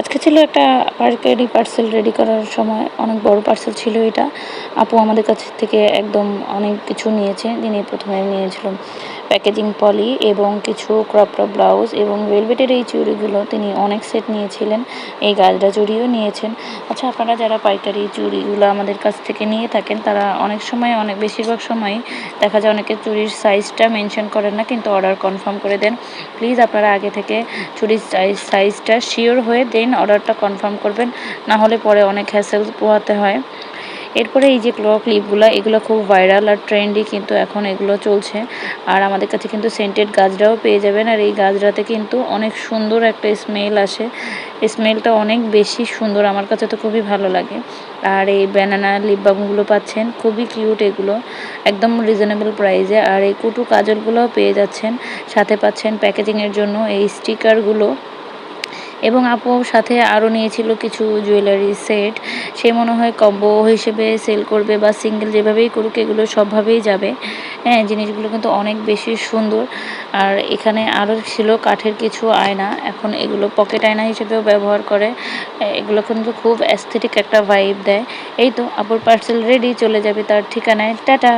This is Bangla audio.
আজকে ছিল একটা পাইকারি পার্সেল রেডি করার সময়, অনেক বড় পার্সেল ছিল এটা। আপু আমাদের কাছ থেকে একদম অনেক কিছু নিয়েছে। যিনি প্রথমে নিয়েছিলাম প্যাকেজিং পলি এবং কিছু ক্রপ টপ ব্লাউজ এবং ভেলভেটের এই চুড়িগুলো তিনি অনেক সেট নিয়েছিলেন। এই গাজরা চুড়িও নিয়েছেন। আচ্ছা আপনারা যারা পাইকারি চুড়িগুলো আমাদের কাছ থেকে নিয়ে থাকেন, তারা অনেক সময়, অনেক বেশিরভাগ সময় দেখা যায় অনেকে চুড়ির সাইজটা মেনশন করেন না, কিন্তু অর্ডার কনফার্ম করে দেন। প্লিজ আপনারা আগে থেকে সাইজ সাইজটা শিওর হয়ে দেন। অর্ডারটা কনফার্ম করবেন, না হলে পরে অনেক হ্যাসেল পোহাতে হয়। এরপরে এই যে ক্লো ক্লিপগুলো এগুলো খুব ভাইরাল আর ট্রেন্ডি কিন্তু এখন এগুলো চলছে। আর আমাদের কাছে কিন্তু সেন্টেড গাজরাও পেয়ে যাবেন, আর এই গাজরাতে কিন্তু অনেক সুন্দর একটা স্মেল আসে। স্মেলটা অনেক বেশি সুন্দর, আমার কাছে তো খুবই ভালো লাগে। আর এই ব্যানানা লিপ বামগুলো পাচ্ছেন, খুবই কিউট এগুলো, একদম রিজনেবল প্রাইসে আর এই কুটু কাজলগুলোও পেয়ে যাচ্ছেন, সাথে পাচ্ছেন প্যাকেজিংয়ের জন্য এই স্টিকারগুলো এবং আপু সাথে আরও নিয়েছিল কিছু জুয়েলারি সেট সে মনে হয় কম্বো হিসেবে সেল করবে বা সিঙ্গেল যেভাবেই করুক, এগুলো সবভাবেই যাবে। হ্যাঁ জিনিসগুলো কিন্তু অনেক বেশি সুন্দর। আর এখানে আরও ছিল কাঠের কিছু আয়না। এখন এগুলো পকেট আয়না হিসেবেও ব্যবহার করে। এগুলো কিন্তু খুব অ্যাস্থেটিক একটা ভাইব দেয়। এই তো, আপুর পার্সেল রেডি চলে যাবে তার ঠিকানায়। টাটা!